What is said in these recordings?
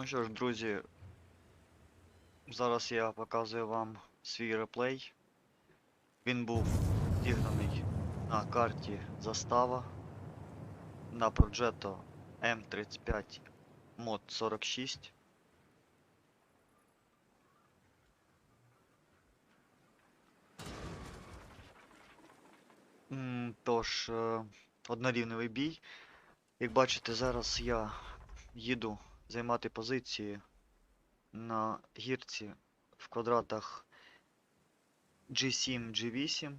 Ну що ж, друзі, зараз я показую вам свій реплей. Він був зігнаний на карті Застава на Progetto M35 Mod 46. Тож, е, однорівневий бій. Як бачите, зараз я їду займати позиції на гірці в квадратах G7, G8.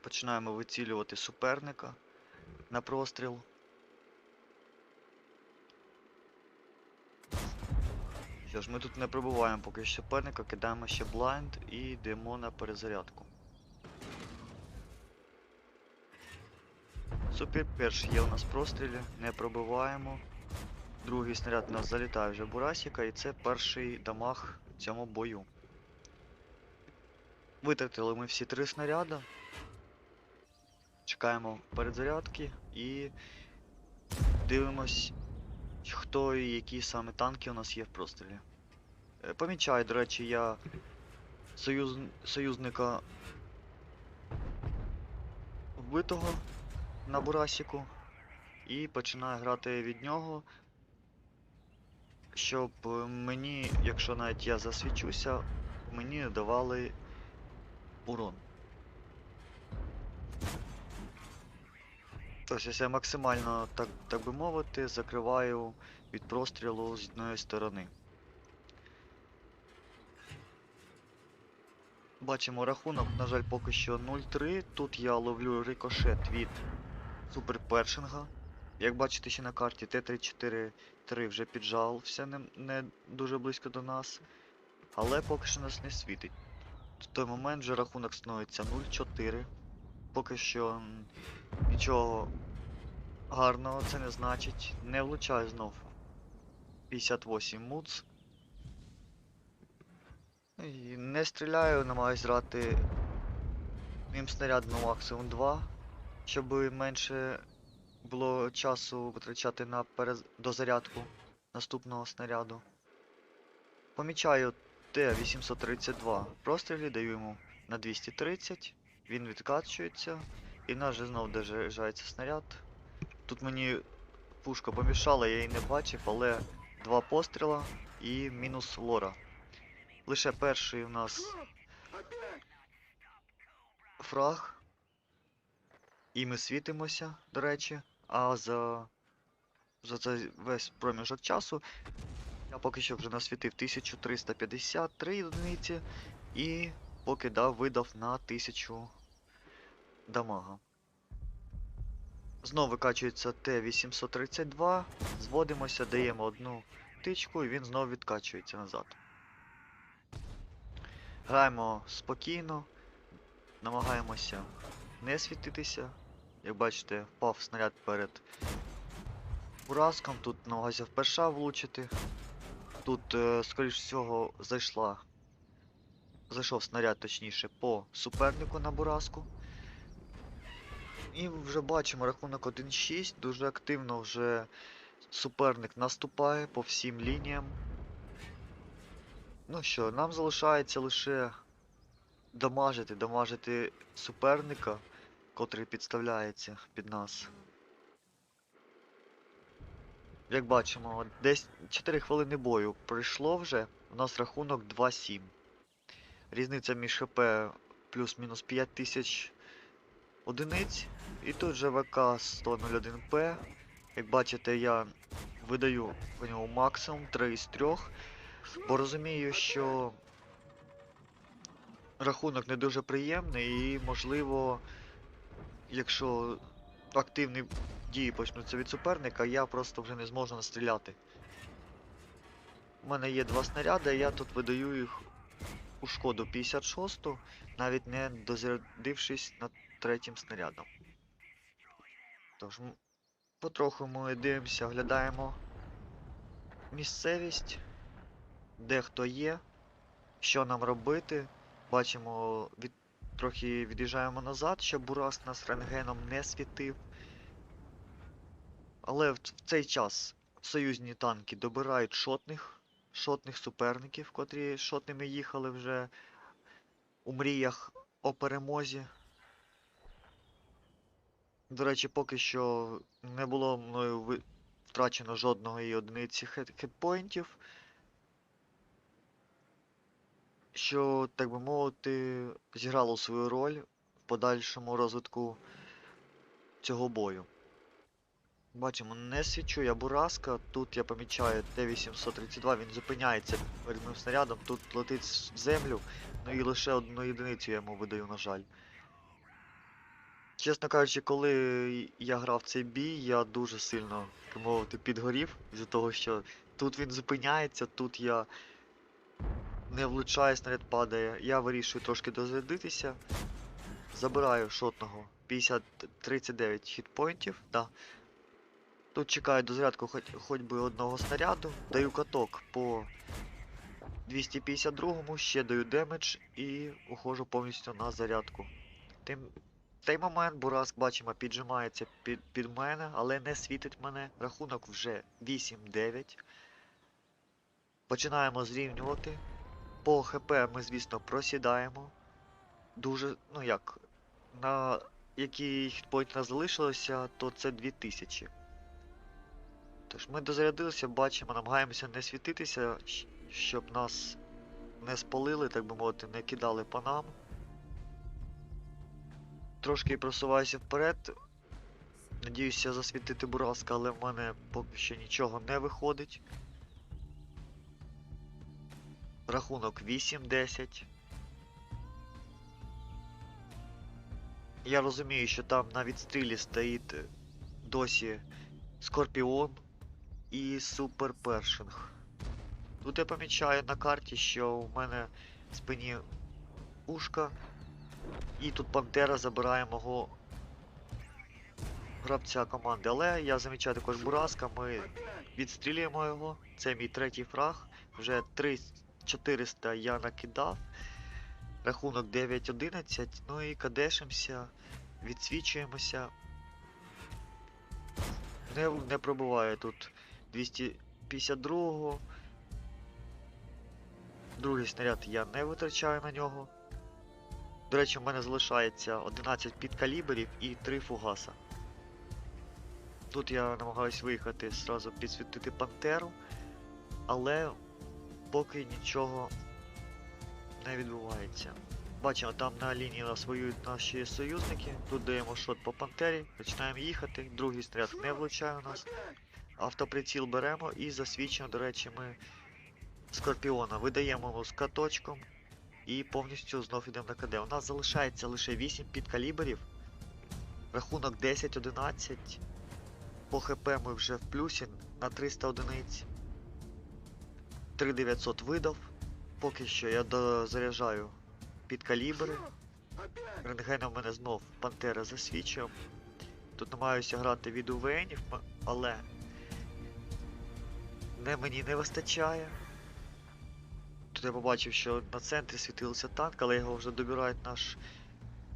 Починаємо вицілювати суперника на простріл. Що ж, ми тут не пробуваємо поки що суперника, кидаємо ще блайнд і йдемо на перезарядку. Супер, перший є у нас прострілі, не пробиваємо. Другий снаряд у нас залітає вже Бурасіка, і це перший дамаг в цьому бою. Витратили ми всі три снаряди. Чекаємо перезарядки і дивимось, хто і які саме танки у нас є в прострілі. Е, Помічаю, до речі, я союз... союзника вбитого на Бурасіку і починаю грати від нього, щоб е, мені, якщо навіть я засвічуся, мені давали урон. Тобто я максимально, так, так би мовити, закриваю від прострілу з одної сторони. Бачимо рахунок, на жаль, поки що 0-3. Тут я ловлю рикошет від суперпершинга. Як бачите ще на карті, Т-34-3 вже піджався не, не дуже близько до нас. Але поки що нас не світить. В той момент вже рахунок становиться 0-4. Поки що нічого гарного це не значить. Не влучаю знов 58 муц. І не стріляю, намагаюсь грати ним снаряд на максимум 2, щоб менше було часу витрачати на перез... дозарядку наступного снаряду. Помічаю Т-832 прострілі, даю йому на 230, він відкачується, і в нас же знов дожається снаряд. Тут мені пушка помішала, я її не бачив, але два постріла і мінус лора. Лише перший у нас фраг. І ми світимося, до речі. А за, за цей весь проміжок часу я поки що вже насвітив 1353 одиниці і поки дав видав на 1000 дамага. Знову викачується Т-832, зводимося, даємо одну тичку і він знову відкачується назад. Граємо спокійно, намагаємося не світитися. Як бачите, впав снаряд перед уразком, тут намагався в перша влучити. Тут, е, скоріш всього, зайшла. Зайшов снаряд, точніше, по супернику на буразку. І вже бачимо рахунок 1-6, дуже активно вже суперник наступає по всім лініям. Ну що, нам залишається лише дамажити, дамажити суперника, котрий підставляється під нас. Як бачимо, десь 4 хвилини бою пройшло вже, у нас рахунок 2-7. Різниця між ХП плюс-мінус 5000 одиниць. І тут же ВК 101П. Як бачите, я видаю по ньому максимум 3 із 3. Бо розумію, що рахунок не дуже приємний і, можливо, якщо активні дії почнуться від суперника, я просто вже не зможу настріляти. У мене є два снаряди, я тут видаю їх у шкоду 56, навіть не дозарядившись над третім снарядом. Тож, потроху ми дивимося, оглядаємо місцевість де хто є, що нам робити. Бачимо, від... трохи від'їжджаємо назад, щоб Бурас нас рентгеном не світив. Але в, цей час союзні танки добирають шотних, шотних суперників, котрі шотними їхали вже у мріях о перемозі. До речі, поки що не було мною втрачено жодного і одиниці хет- Що, так би мовити, зіграло свою роль в подальшому розвитку цього бою. Бачимо, не свічу я бураска. Тут я помічаю Т-832, він зупиняється перед моїм снарядом, тут летить в землю, ну і лише одну єдиницю я йому видаю, на жаль. Чесно кажучи, коли я грав цей бій, я дуже сильно, так мовити, підгорів із-за того, що тут він зупиняється, тут я не влучаю, снаряд падає. Я вирішую трошки дозарядитися. Забираю шотного 50 39 хітпоінтів. Да. Тут чекаю дозарядку хоч, хоч би одного снаряду. Даю каток по 252-му, ще даю демедж і уходжу повністю на зарядку. Тим, в той момент Бураск, бачимо, піджимається під, під мене, але не світить мене. Рахунок вже 8-9. Починаємо зрівнювати. По ХП ми, звісно, просідаємо. Дуже, ну як, на який хітпойнт нас залишилося, то це 2000. Тож ми дозарядилися, бачимо, намагаємося не світитися, щоб нас не спалили, так би мовити, не кидали по нам. Трошки просуваюся вперед. Надіюся засвітити бураска, але в мене поки що нічого не виходить. Рахунок 8-10. Я розумію, що там на відстрілі стоїть досі Скорпіон і Супер Першинг. Тут я помічаю на карті, що у мене в спині ушка. І тут Пантера забирає мого гравця команди. Але я замічаю також Бураска, ми відстрілюємо його. Це мій третій фраг. Вже 3 400 я накидав. Рахунок 9-11. Ну і кадешимося, відсвічуємося. Не, не пробуває тут 252-го. Другий снаряд я не витрачаю на нього. До речі, в мене залишається 11 підкаліберів і 3 фугаса. Тут я намагаюсь виїхати зразу підсвітити пантеру, але поки нічого не відбувається. Бачимо, там на лінії нас воюють наші союзники. Тут даємо шот по пантері, починаємо їхати. Другий снаряд не влучає у нас. Автоприціл беремо і засвідчуємо, до речі, ми скорпіона. Видаємо йому з каточком і повністю знов йдемо на КД. У нас залишається лише 8 підкаліберів. Рахунок 10-11. По ХП ми вже в плюсі на 300 одиниць. 3900 видав. Поки що я дозаряджаю під калібри. Рентгеном мене знов Пантера засвічує. Тут намагаюся грати від УВНів, але не мені не вистачає. Тут я побачив, що на центрі світився танк, але його вже добирають наш,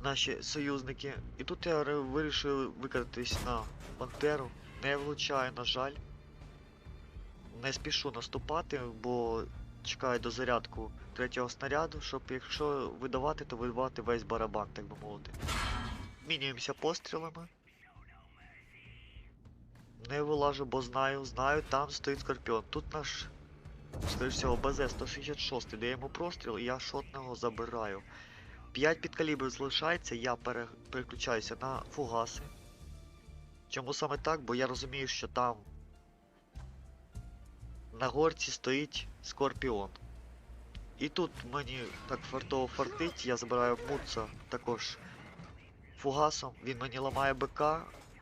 наші союзники. І тут я вирішив викататись на Пантеру. Не влучаю, на жаль. Не спішу наступати, бо чекаю до зарядку третього снаряду, щоб якщо видавати, то видавати весь барабан, так би мовити. Мінюємося пострілами. Не вилажу, бо знаю, знаю, там стоїть скорпіон. Тут наш, скоріш всього, БЗ-166 дає йому простріл, і я шотного забираю. 5 підкалібрів залишається, я пере... переключаюся на фугаси. Чому саме так? Бо я розумію, що там на горці стоїть скорпіон. І тут мені так фартово фартить, я забираю Муца також фугасом, він мені ламає БК,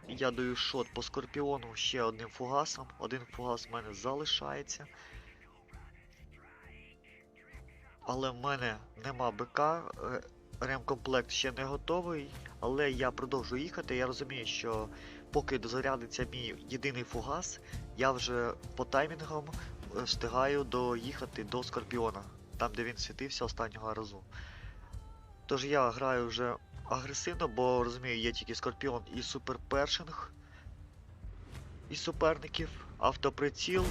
я даю шот по скорпіону ще одним фугасом. Один фугас в мене залишається. Але в мене нема БК, е, ремкомплект ще не готовий, але я продовжую їхати. Я розумію, що поки дозарядиться мій єдиний фугас, я вже по таймінгам е, встигаю доїхати до Скорпіона, там де він світився останнього разу. Тож я граю вже агресивно, бо розумію, є тільки Скорпіон і Супер Першинг. із суперників, автоприціл,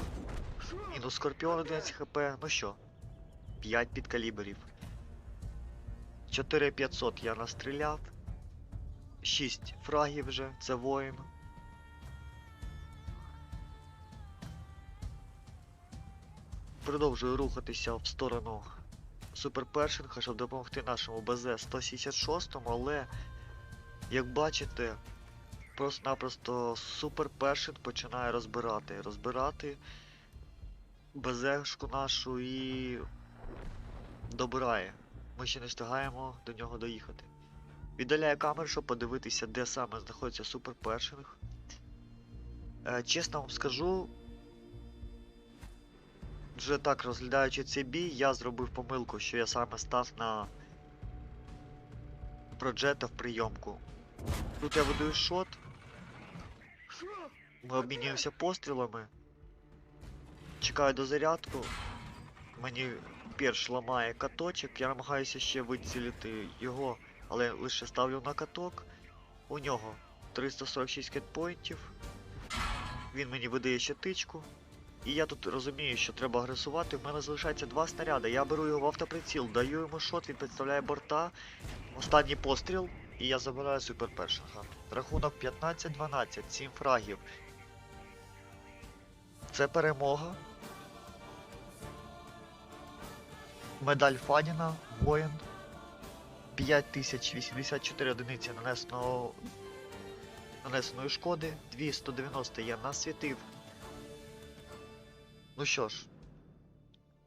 мінус скорпіон 11 хп. Ну що, 5 підкаліберів. 4500 я настріляв. 6 фрагів вже, це воїн. Продовжую рухатися в сторону суперпершинга, щоб допомогти нашому БЗ 176, але, як бачите, просто-напросто суперпершинг починає розбирати. Розбирати БЗшку нашу і добирає. Ми ще не встигаємо до нього доїхати. Віддаляю камеру, щоб подивитися, де саме знаходиться суперпершинг. Е, чесно вам скажу, вже так розглядаючи цей бій, я зробив помилку, що я саме став на проджета в прийомку. Тут я видаю шот. Ми обмінюємося пострілами. Чекаю до зарядку. Мені перш ламає каточок, я намагаюся ще вицілити його, але лише ставлю на каток. У нього 346 кетпоінтів. Він мені видає ще тичку. І я тут розумію, що треба агресувати. В мене залишається два снаряди. Я беру його в автоприціл, даю йому шот, він підставляє борта. Останній постріл, і я забираю супер першого. Рахунок 15-12, 7 фрагів. Це перемога. Медаль Фаніна, воїн. 5084 одиниці нанесеного нанесеної шкоди, 290 я насвітив. Ну що ж.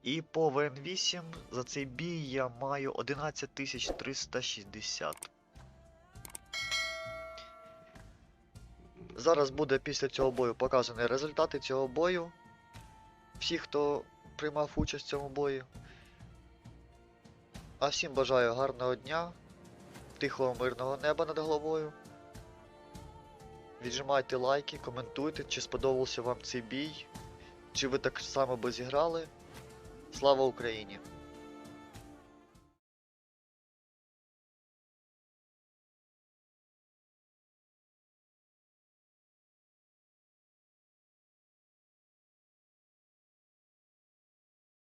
І по ВН8 за цей бій я маю 11360. Зараз буде після цього бою показані результати цього бою. Всі, хто приймав участь в цьому бою. А всім бажаю гарного дня, тихого мирного неба над головою. Віджимайте лайки, коментуйте, чи сподобався вам цей бій, чи ви так само би зіграли. Слава Україні!